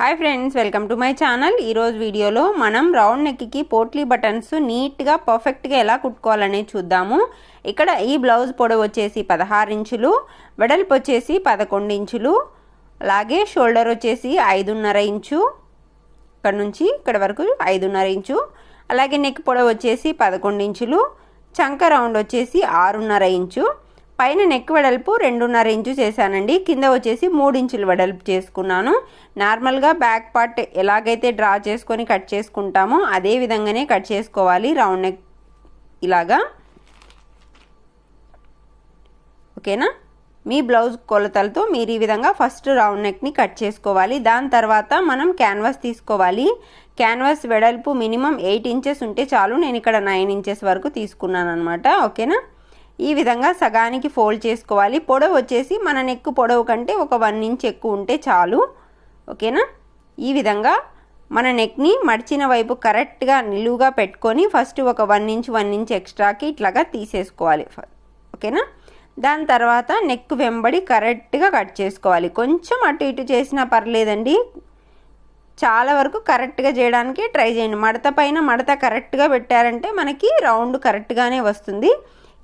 Hi friends welcome to my channel ఈరోజు వీడియోలో మనం రౌండ్ నెక్కి పోట్లీ బటన్స్ నీట్గా పర్ఫెక్ట్గా ఎలా కుట్టుకోవాలనేది చూద్దాము. ఇక్కడ ఈ బ్లౌజ్ పొడవు వచ్చేసి పదహారు ఇంచులు వెడల్పు వచ్చేసి పదకొండు ఇంచులు అలాగే షోల్డర్ వచ్చేసి ఐదున్నర ఇంచు ఇక్కడ నుంచి ఇక్కడ వరకు ఐదున్నర ఇంచు అలాగే నెక్ పొడవు వచ్చేసి పదకొండు ఇంచులు చంక రౌండ్ వచ్చేసి ఆరున్నర ఇంచు పైన నెక్ వెడల్పు రెండున్నర ఇంచు చేశానండి. కింద వచ్చేసి మూడు ఇంచులు వెడల్పు చేసుకున్నాను. నార్మల్గా బ్యాక్ పార్ట్ ఎలాగైతే డ్రా చేసుకొని కట్ చేసుకుంటామో అదే విధంగానే కట్ చేసుకోవాలి. రౌండ్ నెక్ ఇలాగా. ఓకేనా? మీ బ్లౌజ్ కొలతలతో మీరు ఈ విధంగా ఫస్ట్ రౌండ్ నెక్ని కట్ చేసుకోవాలి. దాని తర్వాత మనం క్యాన్వాస్ తీసుకోవాలి. క్యాన్వాస్ వెడల్పు మినిమం ఎయిట్ ఇంచెస్ ఉంటే చాలు. నేను ఇక్కడ నైన్ ఇంచెస్ వరకు తీసుకున్నాను అనమాట ఓకేనా? ఈ విధంగా సగానికి ఫోల్డ్ చేసుకోవాలి. పొడవు వచ్చేసి మన నెక్ పొడవు కంటే ఒక వన్ ఇంచ్ ఎక్కువ ఉంటే చాలు. ఓకేనా? ఈ విధంగా మన నెక్ని మడిచిన వైపు కరెక్ట్గా నిలువుగా పెట్టుకొని ఫస్ట్ ఒక వన్ ఇంచ్ వన్ ఇంచ్ ఎక్స్ట్రాకి ఇట్లాగా తీసేసుకోవాలి. ఓకేనా? దాని తర్వాత నెక్ వెంబడి కరెక్ట్గా కట్ చేసుకోవాలి. కొంచెం అటు ఇటు చేసినా పర్లేదండి. చాలా వరకు కరెక్ట్గా చేయడానికి ట్రై చేయండి. మడత పైన మడత కరెక్ట్గా పెట్టారంటే మనకి రౌండ్ కరెక్ట్గానే వస్తుంది.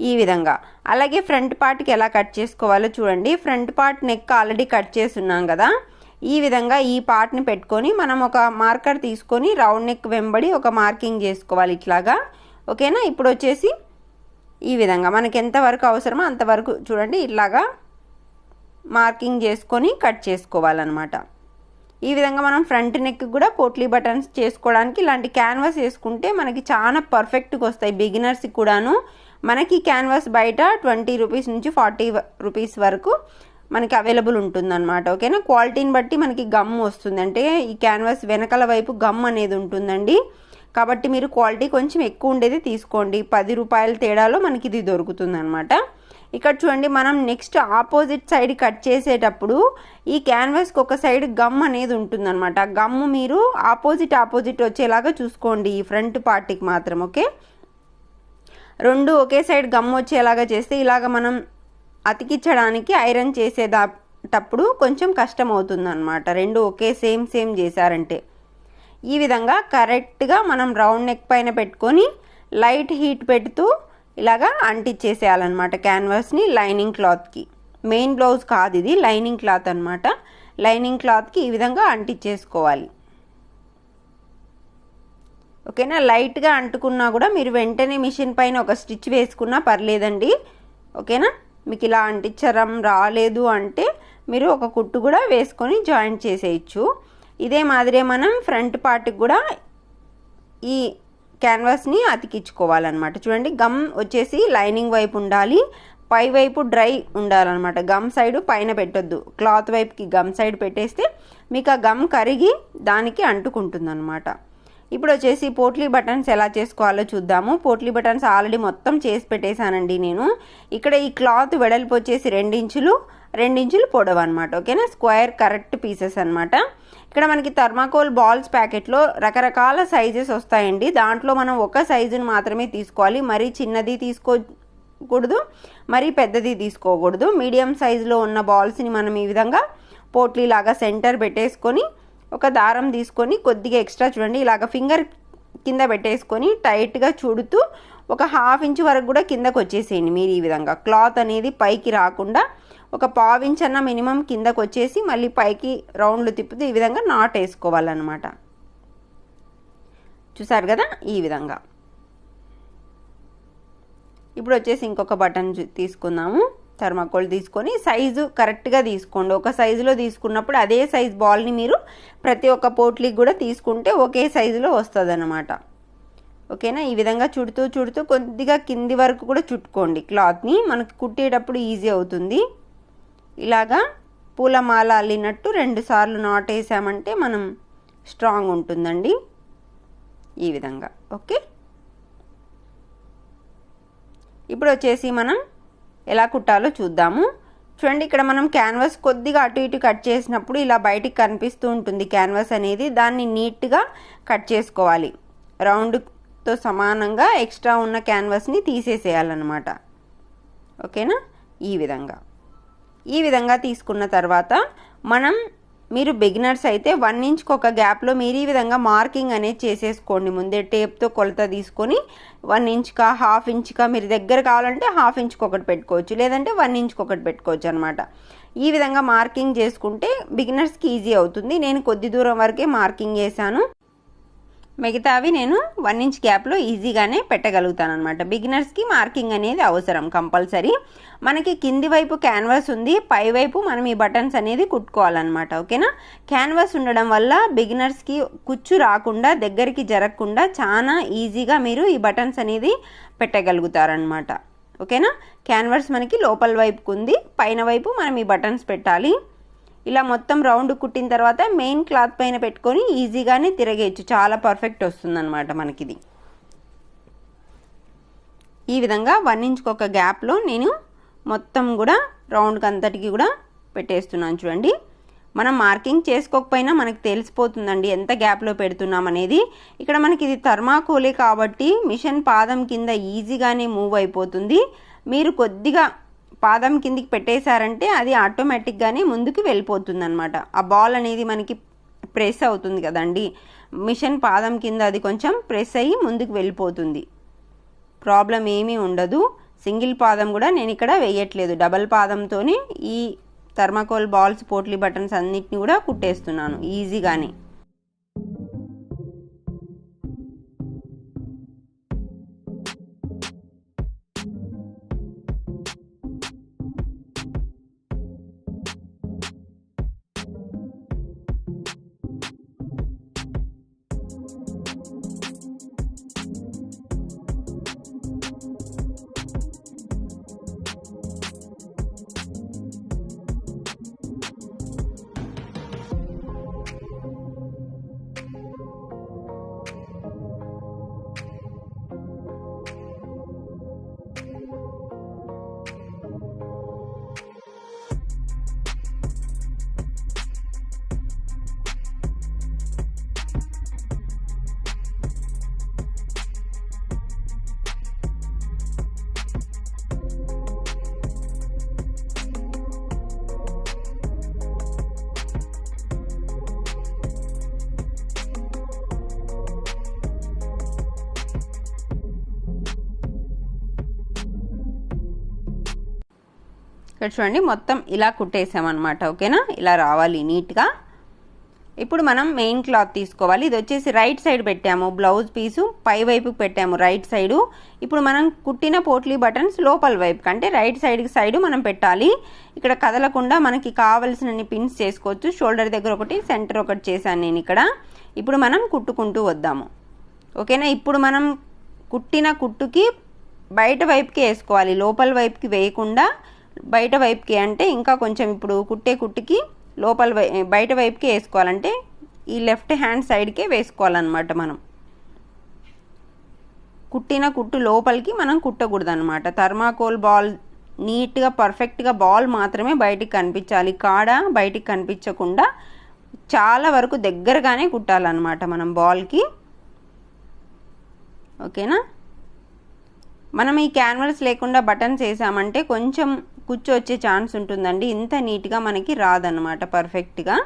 ఈ విధంగా. అలాగే ఫ్రంట్ పార్ట్కి ఎలా కట్ చేసుకోవాలో చూడండి. Front part neck already cut చేస్తున్నాం కదా. ఈ విధంగా ఈ పార్ట్ని పెట్టుకొని మనం ఒక మార్కర్ తీసుకొని రౌండ్ నెక్ వెంబడి ఒక మార్కింగ్ చేసుకోవాలి ఇట్లాగా. ఓకేనా? ఇప్పుడు వచ్చేసి ఈ విధంగా. మనకి ఎంతవరకు అవసరమో అంతవరకు చూడండి. ఇట్లాగా మార్కింగ్ చేసుకొని కట్ చేసుకోవాలన్నమాట. ఈ విధంగా మనం ఫ్రంట్ నెక్ కూడా పోట్లీ బటన్స్ చేసుకోవడానికి ఇలాంటి క్యాన్వాస్ వేసుకుంటే మనకి చాలా పర్ఫెక్ట్గా వస్తాయి బిగినర్స్కి కూడాను. మనకి క్యాన్వాస్ బయట ట్వంటీ రూపీస్ నుంచి ఫార్టీ రూపీస్ వరకు మనకి అవైలబుల్ ఉంటుందన్నమాట ఓకేనా? క్వాలిటీని బట్టి మనకి గమ్ వస్తుంది. అంటే ఈ క్యాన్వాస్ వెనకాల వైపు గమ్ అనేది ఉంటుందండి. కాబట్టి మీరు క్వాలిటీ కొంచెం ఎక్కువ ఉండేది తీసుకోండి. పది రూపాయల తేడాలో మనకి ఇది దొరుకుతుంది అనమాట ఇక్కడ చూడండి మనం నెక్స్ట్ ఆపోజిట్ సైడ్ కట్ చేసేటప్పుడు ఈ క్యాన్వాస్కి ఒక సైడ్ గమ్ అనేది ఉంటుందన్నమాట. గమ్ మీరు ఆపోజిట్ ఆపోజిట్ వచ్చేలాగా చూసుకోండి ఈ ఫ్రంట్ పార్టీకి మాత్రం ఓకే? రెండు ఒకే సైడ్ గమ్ వచ్చేలాగా చేస్తే ఇలాగ మనం అతికించడానికి ఐరన్ చేసేటప్పుడు కొంచెం కష్టం అవుతుందన్నమాట రెండు ఒకే సేమ్ సేమ్ చేశారంటే. ఈ విధంగా కరెక్ట్గా మనం రౌండ్ నెక్ పైన పెట్టుకొని లైట్ హీట్ పెడుతూ ఇలాగా అంటించేసేయాలన్నమాట క్యాన్వాస్ని లైనింగ్ క్లాత్కి. మెయిన్ బ్లౌజ్ కాదు ఇది లైనింగ్ క్లాత్ అనమాట లైనింగ్ క్లాత్కి ఈ విధంగా అంటించేసుకోవాలి ఓకేనా? లైట్గా అంటుకున్నా కూడా మీరు వెంటనే మిషన్ పైన ఒక స్టిచ్ వేసుకున్నా పర్లేదండి. ఓకేనా? మీకు ఇలా అంటించరం రాలేదు అంటే మీరు ఒక కుట్టు కూడా వేసుకొని జాయింట్ చేసేయచ్చు. ఇదే మాదిరే మనం ఫ్రంట్ పార్ట్కి కూడా ఈ క్యాన్వాస్ని అతికించుకోవాలన్నమాట. చూడండి గమ్ వచ్చేసి లైనింగ్ వైపు ఉండాలి పై వైపు డ్రై ఉండాలన్నమాట. గమ్ సైడ్ పైన పెట్టొద్దు. క్లాత్ వైపుకి గమ్ సైడ్ పెట్టేస్తే మీకు ఆ గమ్ కరిగి దానికి అంటుకుంటుంది అనమాట ఇప్పుడు వచ్చేసి పోట్లీ బటన్స్ ఎలా చేసుకోవాలో చూద్దాము. పోట్లీ బటన్స్ ఆల్రెడీ మొత్తం చేసి పెట్టేశానండి నేను. ఇక్కడ ఈ క్లాత్ వెడల్పు వచ్చేసి రెండించులు రెండించులు పొడవు అనమాట ఓకేనా? స్క్వేర్ కరెక్ట్ పీసెస్ అనమాట ఇక్కడ మనకి థర్మాకోల్ బాల్స్ ప్యాకెట్లో రకరకాల సైజెస్ వస్తాయండి. దాంట్లో మనం ఒక సైజుని మాత్రమే తీసుకోవాలి. మరీ చిన్నది తీసుకోకూడదు మరీ పెద్దది తీసుకోకూడదు. మీడియం సైజులో ఉన్న బాల్స్ని మనం ఈ విధంగా పోట్లీ లాగా సెంటర్ పెట్టేసుకొని ఒక దారం తీసుకొని కొద్దిగా ఎక్స్ట్రా చూడండి ఇలాగ ఫింగర్ కింద పెట్టేసుకొని టైట్గా చూడుతూ ఒక హాఫ్ ఇంచ్ వరకు కూడా కిందకు వచ్చేసేయండి మీరు ఈ విధంగా. క్లాత్ అనేది పైకి రాకుండా ఒక పావించ్ అన్న మినిమం కిందకు వచ్చేసి మళ్ళీ పైకి రౌండ్లు తిప్పుతూ ఈ విధంగా నాట్ వేసుకోవాలన్నమాట. చూసారు కదా? ఈ విధంగా. ఇప్పుడు వచ్చేసి ఇంకొక బటన్ తీసుకుందాము. థర్మాకోల్ తీసుకొని సైజు కరెక్ట్గా తీసుకోండి. ఒక సైజులో తీసుకున్నప్పుడు అదే సైజ్ బాల్ని మీరు ప్రతి ఒక్క పోట్లీకి కూడా తీసుకుంటే ఒకే సైజులో వస్తుంది అనమాట ఓకేనా? ఈ విధంగా చుడుతూ చుడుతూ కొద్దిగా కింది వరకు కూడా చుట్టుకోండి. క్లాత్ని మనకు కుట్టేటప్పుడు ఈజీ అవుతుంది. ఇలాగా పూలమాల అల్లినట్టు రెండు సార్లు నాట్ వేసామంటే మనం స్ట్రాంగ్ ఉంటుందండి. ఈ విధంగా. ఓకే? ఇప్పుడు వచ్చేసి మనం ఎలా కుట్టాలో చూద్దాము. చూడండి ఇక్కడ మనం క్యాన్వాస్ కొద్దిగా అటు ఇటు కట్ చేసినప్పుడు ఇలా బయటికి కనిపిస్తూ ఉంటుంది క్యాన్వాస్ అనేది. దాన్ని నీట్గా కట్ చేసుకోవాలి. రౌండ్తో సమానంగా ఎక్స్ట్రా ఉన్న క్యాన్వాస్ని తీసేసేయాలన్నమాట. ఓకేనా ఈ విధంగా. ఈ విధంగా తీసుకున్న తర్వాత మనం మీరు బిగినర్స్ అయితే వన్ ఇంచ్కి ఒక గ్యాప్లో మీరు ఈ విధంగా మార్కింగ్ అనేది చేసేసుకోండి. ముందే టేప్తో కొలత తీసుకొని వన్ ఇంచ్కా హాఫ్ ఇంచ్కా మీరు దగ్గర కావాలంటే హాఫ్ ఇంచ్కి ఒకటి పెట్టుకోవచ్చు. లేదంటే వన్ ఇంచ్కి ఒకటి పెట్టుకోవచ్చు అనమాట ఈ విధంగా మార్కింగ్ చేసుకుంటే బిగినర్స్కి ఈజీ అవుతుంది. నేను కొద్ది దూరం వరకే మార్కింగ్ చేశాను. మిగతావి నేను వన్ ఇంచ్ గ్యాప్లో ఈజీగానే పెట్టగలుగుతాను అనమాట బిగినర్స్కి మార్కింగ్ అనేది అవసరం కంపల్సరీ. మనకి కింది వైపు క్యాన్వాస్ ఉంది పై వైపు మనం ఈ బటన్స్ అనేది కుట్టుకోవాలన్నమాట ఓకేనా? క్యాన్వాస్ ఉండడం వల్ల బిగినర్స్కి కుచ్చు రాకుండా దగ్గరికి జరగకుండా చాలా ఈజీగా మీరు ఈ బటన్స్ అనేది పెట్టగలుగుతారనమాట ఓకేనా? క్యాన్వాస్ మనకి లోపల వైపుకు ఉంది పైన వైపు మనం ఈ బటన్స్ పెట్టాలి. ఇలా మొత్తం రౌండ్ కుట్టిన తర్వాత మెయిన్ క్లాత్ పైన పెట్టుకొని ఈజీగానే తిరగేయచ్చు. చాలా పర్ఫెక్ట్ వస్తుందన్నమాట మనకిది. ఈ విధంగా వన్ ఇంచ్కి ఒక గ్యాప్లో నేను మొత్తం కూడా రౌండ్కి అంతటికి కూడా పెట్టేస్తున్నాను చూడండి. మనం మార్కింగ్ చేసుకోకపోయినా మనకు తెలిసిపోతుందండి ఎంత గ్యాప్లో పెడుతున్నాం అనేది. ఇక్కడ మనకి ఇది థర్మాకోలే కాబట్టి మిషన్ పాదం కింద ఈజీగానే మూవ్ అయిపోతుంది. మీరు కొద్దిగా పాదం కిందికి పెట్టేశారంటే అది ఆటోమేటిక్గానే ముందుకు వెళ్ళిపోతుంది అనమాట ఆ బాల్ అనేది మనకి ప్రెస్ అవుతుంది కదండి. మిషన్ పాదం కింద అది కొంచెం ప్రెస్ అయ్యి ముందుకు వెళ్ళిపోతుంది. ప్రాబ్లం ఏమీ ఉండదు. సింగిల్ పాదం కూడా నేను ఇక్కడ వేయట్లేదు. డబల్ పాదంతోనే ఈ థర్మాకోల్ బాల్స్ పోట్లీ బటన్స్ అన్నిటిని కూడా కుట్టేస్తున్నాను. ఈజీగానే ఇక్కడ చూడండి మొత్తం ఇలా కుట్టేసామన్నమాట ఓకేనా? ఇలా రావాలి నీట్గా. ఇప్పుడు మనం మెయిన్ క్లాత్ తీసుకోవాలి. ఇది వచ్చేసి రైట్ సైడ్ పెట్టాము బ్లౌజ్ పీసు పై వైపుకి పెట్టాము రైట్ సైడు. ఇప్పుడు మనం కుట్టిన పోట్లీ బటన్స్ లోపల వైపు అంటే రైట్ సైడ్కి సైడ్ మనం పెట్టాలి. ఇక్కడ కదలకుండా మనకి కావలసినన్ని పిన్స్ చేసుకోవచ్చు. షోల్డర్ దగ్గర ఒకటి సెంటర్ ఒకటి చేశాను నేను ఇక్కడ. ఇప్పుడు మనం కుట్టుకుంటూ వద్దాము. ఓకేనా? ఇప్పుడు మనం కుట్టిన కుట్టుకి బయట వైపుకి వేసుకోవాలి. లోపల వైపుకి వేయకుండా బయట వైపుకి అంటే ఇంకా కొంచెం ఇప్పుడు కుట్టే కుట్టుకి లోపల వై బయట వైపుకి వేసుకోవాలంటే ఈ లెఫ్ట్ హ్యాండ్ సైడ్కే వేసుకోవాలన్నమాట మనం. కుట్టిన కుట్టు లోపలికి మనం కుట్టకూడదు అనమాట థర్మాకోల్ బాల్ నీట్గా పర్ఫెక్ట్గా బాల్ మాత్రమే బయటికి కనిపించాలి. కాడ బయటికి కనిపించకుండా చాలా వరకు దగ్గరగానే కుట్టాలన్నమాట మనం బాల్కి. ఓకేనా? మనం ఈ క్యాన్వల్స్ లేకుండా బటన్స్ వేసామంటే కొంచెం కుచ్చు వచ్చే ఛాన్స్ ఉంటుందండి. ఇంత నీట్గా మనకి రాదన్నమాట పర్ఫెక్ట్గా.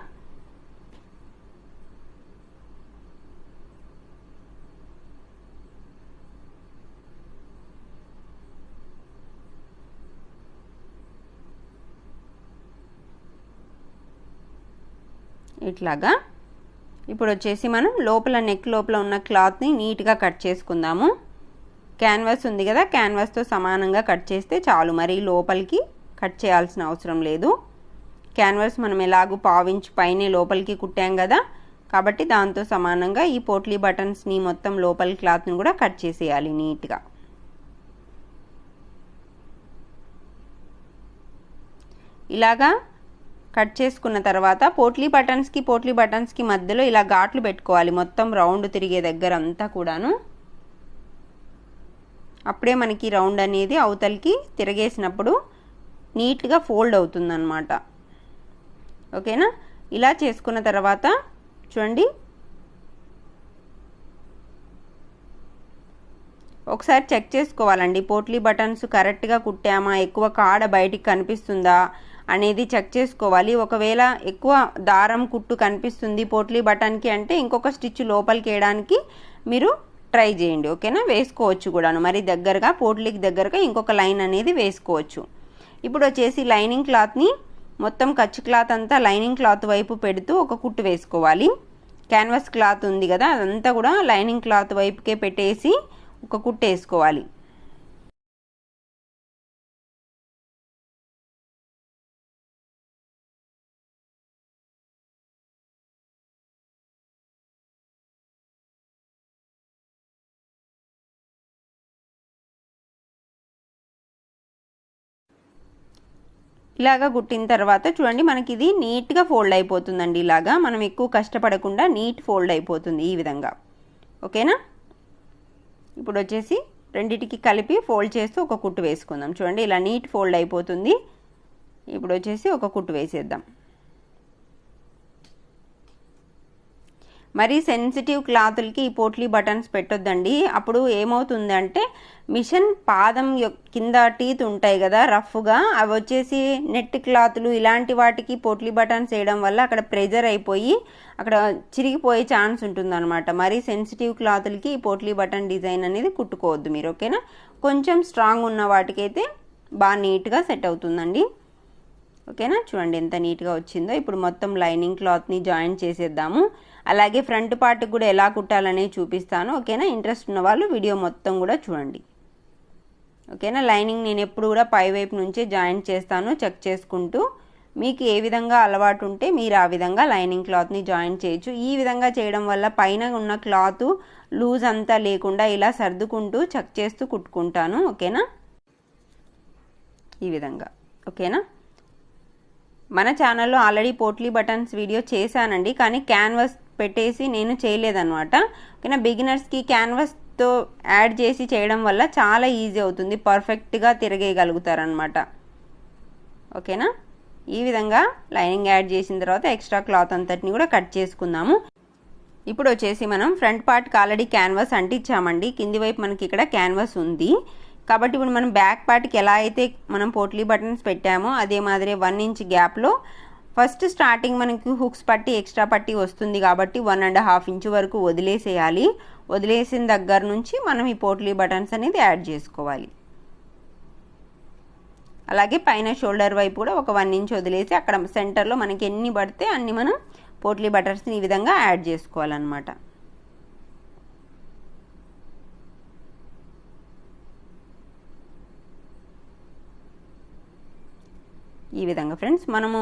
ఇట్లాగా. ఇప్పుడు వచ్చేసి మనం లోపల నెక్ లోపల ఉన్న క్లాత్ని నీట్గా కట్ చేసుకుందాము. క్యాన్వాస్ ఉంది కదా క్యాన్వాస్తో సమానంగా కట్ చేస్తే చాలు. మరి లోపలికి కట్ చేయాల్సిన అవసరం లేదు. క్యాన్వాస్ మనం ఎలాగూ పావించి పైనే లోపలికి కుట్టాం కదా కాబట్టి దాంతో సమానంగా ఈ పోట్లీ బటన్స్ని మొత్తం లోపలి క్లాత్ని కూడా కట్ చేసేయాలి నీట్గా. ఇలాగా కట్ చేసుకున్న తర్వాత పోట్లీ బటన్స్కి పోట్లీ బటన్స్కి మధ్యలో ఇలా ఘాట్లు పెట్టుకోవాలి. మొత్తం రౌండ్ తిరిగే దగ్గర అంతా కూడాను. అప్పుడే మనకి రౌండ్ అనేది అవతలికి తిరగేసినప్పుడు నీట్గా ఫోల్డ్ అవుతుందన్నమాట. ఓకేనా? ఇలా చేసుకున్న తర్వాత చూడండి. ఒకసారి చెక్ చేసుకోవాలండి. పోట్లీ బటన్స్ కరెక్ట్గా కుట్టామా? ఎక్కువ కాడ బయటికి కనిపిస్తుందా? అనేది చెక్ చేసుకోవాలి. ఒకవేళ ఎక్కువ దారం కుట్టు కనిపిస్తుంది పోట్లీ బటన్కి అంటే ఇంకొక స్టిచ్ లోపలికి వేయడానికి మీరు ట్రై చేయండి ఓకేనా? వేసుకోవచ్చు కూడాను. మరి దగ్గరగా పోట్లికి దగ్గరగా ఇంకొక లైన్ అనేది వేసుకోవచ్చు. ఇప్పుడు వచ్చేసి లైనింగ్ క్లాత్ని మొత్తం ఖర్చు క్లాత్ అంతా లైనింగ్ క్లాత్ వైపు పెడుతూ ఒక కుట్టు వేసుకోవాలి. క్యాన్వాస్ క్లాత్ ఉంది కదా అదంతా కూడా లైనింగ్ క్లాత్ వైపుకే పెట్టేసి ఒక కుట్టు వేసుకోవాలి. ఇలాగా కుట్టిన తర్వాత చూడండి మనకి ఇది నీట్గా ఫోల్డ్ అయిపోతుందండి ఇలాగా. మనం ఎక్కువ కష్టపడకుండా నీట్ ఫోల్డ్ అయిపోతుంది ఈ విధంగా. ఓకేనా? ఇప్పుడు వచ్చేసి రెండిటికి కలిపి ఫోల్డ్ చేస్తూ ఒక కుట్టు వేసుకుందాం. చూడండి ఇలా నీట్ ఫోల్డ్ అయిపోతుంది. ఇప్పుడు వచ్చేసి ఒక కుట్టు వేసేద్దాం. మరీ సెన్సిటివ్ క్లాతులకి ఈ పోట్లీ బటన్స్ పెట్టొద్దండి. అప్పుడు ఏమవుతుంది అంటే మిషన్ పాదం కింద టీత్ ఉంటాయి కదా రఫ్గా అవి వచ్చేసి నెట్ క్లాతులు ఇలాంటి వాటికి పోట్లీ బటన్స్ వేయడం వల్ల అక్కడ ప్రెజర్ అయిపోయి అక్కడ చిరిగిపోయే ఛాన్స్ ఉంటుందన్నమాట. మరి మరీ సెన్సిటివ్ క్లాతులకి ఈ పోట్లీ బటన్ డిజైన్ అనేది కుట్టుకోవద్దు మీరు ఓకేనా? కొంచెం స్ట్రాంగ్ ఉన్న వాటికైతే బాగా నీట్గా సెట్ అవుతుందండి. ఓకేనా? చూడండి ఎంత నీట్గా వచ్చిందో. ఇప్పుడు మొత్తం లైనింగ్ క్లాత్ని జాయిన్ చేసేద్దాము. అలాగే ఫ్రంట్ పార్ట్ కూడా ఎలా కుట్టాలనేది చూపిస్తాను ఓకేనా? ఇంట్రెస్ట్ ఉన్న వాళ్ళు వీడియో మొత్తం కూడా చూడండి. ఓకేనా? లైనింగ్ నేను ఎప్పుడు కూడా పై వైపు నుంచే జాయిన్ చేస్తాను చెక్ చేసుకుంటూ. మీకు ఏ విధంగా అలవాటు ఉంటే మీరు ఆ విధంగా లైనింగ్ క్లాత్ని జాయిన్ చేయొచ్చు. ఈ విధంగా చేయడం వల్ల పైన ఉన్న క్లాత్ లూజ్ అంతా లేకుండా ఇలా సర్దుకుంటూ చెక్ చేస్తూ కుట్టుకుంటాను ఓకేనా? ఈ విధంగా ఓకేనా? మన ఛానల్లో ఆల్రెడీ పోట్లీ బటన్స్ వీడియో చేశానండి కానీ క్యాన్వాస్ పెట్టేసి నేను చేయలేదన్నమాట. ఓకేనా? బిగినర్స్కి క్యాన్వాస్తో యాడ్ చేసి చేయడం వల్ల చాలా ఈజీ అవుతుంది. పర్ఫెక్ట్గా తిరగేయగలుగుతారనమాట ఓకేనా? ఈ విధంగా లైనింగ్ యాడ్ చేసిన తర్వాత ఎక్స్ట్రా క్లాత్ అంతటిని కూడా కట్ చేసుకుందాము. ఇప్పుడు వచ్చేసి మనం ఫ్రంట్ పార్ట్కి ఆల్రెడీ క్యాన్వాస్ అంటించామండి. కింది వైపు మనకి ఇక్కడ క్యాన్వాస్ ఉంది. కాబట్టి ఇప్పుడు మనం బ్యాక్ పార్ట్కి ఎలా అయితే మనం పోట్లీ బటన్స్ పెట్టామో అదే మాదిరి వన్ ఇంచ్ గ్యాప్లో ఫస్ట్ స్టార్టింగ్ మనకి హుక్స్ పట్టి ఎక్స్ట్రా పట్టి వస్తుంది కాబట్టి వన్ అండ్ హాఫ్ ఇంచ్ వరకు వదిలేసేయాలి. వదిలేసిన దగ్గర నుంచి మనం ఈ పోట్లీ బటన్స్ అనేది యాడ్ చేసుకోవాలి. అలాగే పైన షోల్డర్ వైపు కూడా ఒక వన్ ఇంచ్ వదిలేసి అక్కడ సెంటర్లో మనకి ఎన్ని పడితే అన్ని మనం పోట్లీ బటర్స్ని ఈ విధంగా యాడ్ చేసుకోవాలన్నమాట. ఈ విధంగా ఫ్రెండ్స్ మనము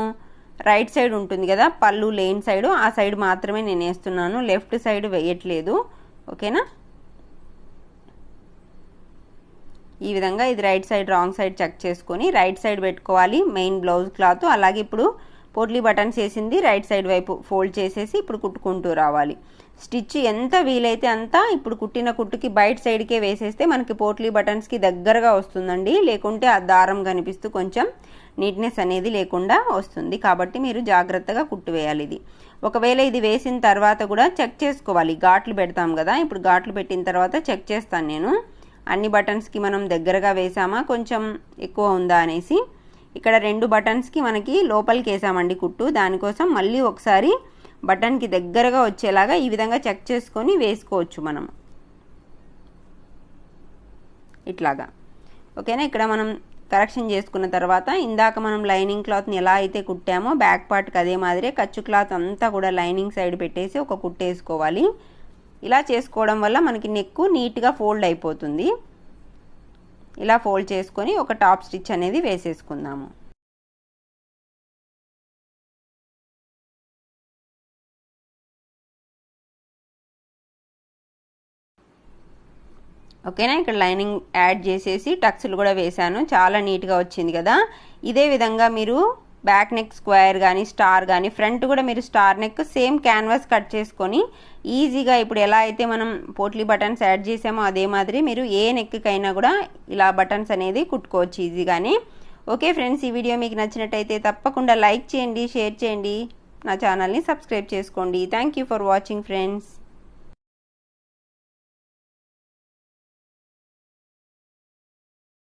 రైట్ సైడ్ ఉంటుంది కదా పళ్ళు లేని సైడ్ ఆ సైడ్ మాత్రమే నేను వేస్తున్నాను. లెఫ్ట్ సైడ్ వేయట్లేదు. ఓకేనా? ఈ విధంగా ఇది right side wrong side check చేసుకొని రైట్ సైడ్ పెట్టుకోవాలి మెయిన్ బ్లౌజ్ క్లాత్. అలాగే ఇప్పుడు పోట్లీ బటన్స్ వేసింది రైట్ సైడ్ వైపు ఫోల్డ్ చేసేసి ఇప్పుడు కుట్టుకుంటూ రావాలి. స్టిచ్ ఎంత వీలైతే అంత ఇప్పుడు కుట్టిన కుట్టుకి బయట సైడ్కే వేసేస్తే మనకి పోట్లీ బటన్స్కి దగ్గరగా వస్తుందండి. లేకుంటే ఆ దారం కనిపిస్తూ కొంచెం నీట్నెస్ అనేది లేకుండా వస్తుంది. కాబట్టి మీరు జాగ్రత్తగా కుట్టు వేయాలి ఇది. ఒకవేళ ఇది వేసిన తర్వాత కూడా చెక్ చేసుకోవాలి. ఘాట్లు పెడతాం కదా. ఇప్పుడు ఘాట్లు పెట్టిన తర్వాత చెక్ చేస్తాను నేను. అన్ని బటన్స్కి మనం దగ్గరగా వేసామా? కొంచెం ఎక్కువ ఉందా అనేసి. ఇక్కడ రెండు బటన్స్కి మనకి లోపలికి వేసామండి కుట్టు. దానికోసం మళ్ళీ ఒకసారి బటన్కి దగ్గరగా వచ్చేలాగా ఈ విధంగా చెక్ చేసుకొని వేసుకోవచ్చు మనం. ఇట్లాగా. ఓకేనా? ఇక్కడ మనం కరెక్షన్ చేసుకున్న తర్వాత ఇందాక మనం లైనింగ్ క్లాత్ని ఎలా అయితే కుట్టామో బ్యాక్ పార్ట్కి అదే మాదిరే ఖర్చు క్లాత్ అంతా కూడా లైనింగ్ సైడ్ పెట్టేసి ఒక కుట్టేసుకోవాలి. ఇలా చేసుకోవడం వల్ల మనకి నెక్ నీట్గా ఫోల్డ్ అయిపోతుంది. ఇలా ఫోల్డ్ చేసుకొని ఒక టాప్ స్టిచ్ అనేది వేసేసుకుందాము. ఓకేనా? ఇక్కడ లైనింగ్ యాడ్ చేసేసి టక్స్లు కూడా వేశాను. చాలా నీట్గా వచ్చింది కదా? ఇదే విధంగా మీరు బ్యాక్ నెక్ స్క్వేర్ కానీ స్టార్ కానీ ఫ్రంట్ కూడా మీరు star neck same canvas cut చేసుకొని ఈజీగా ఇప్పుడు ఎలా అయితే మనం పోట్లీ బటన్స్ యాడ్ చేసామో అదే మాదిరి మీరు ఏ నెక్కైనా కూడా ఇలా బటన్స్ అనేది కుట్టుకోవచ్చు ఈజీగానే. ఓకే ఫ్రెండ్స్ ఈ వీడియో మీకు నచ్చినట్టయితే తప్పకుండా లైక్ చేయండి షేర్ చేయండి. నా ఛానల్ని సబ్స్క్రైబ్ చేసుకోండి. Thank you for watching friends.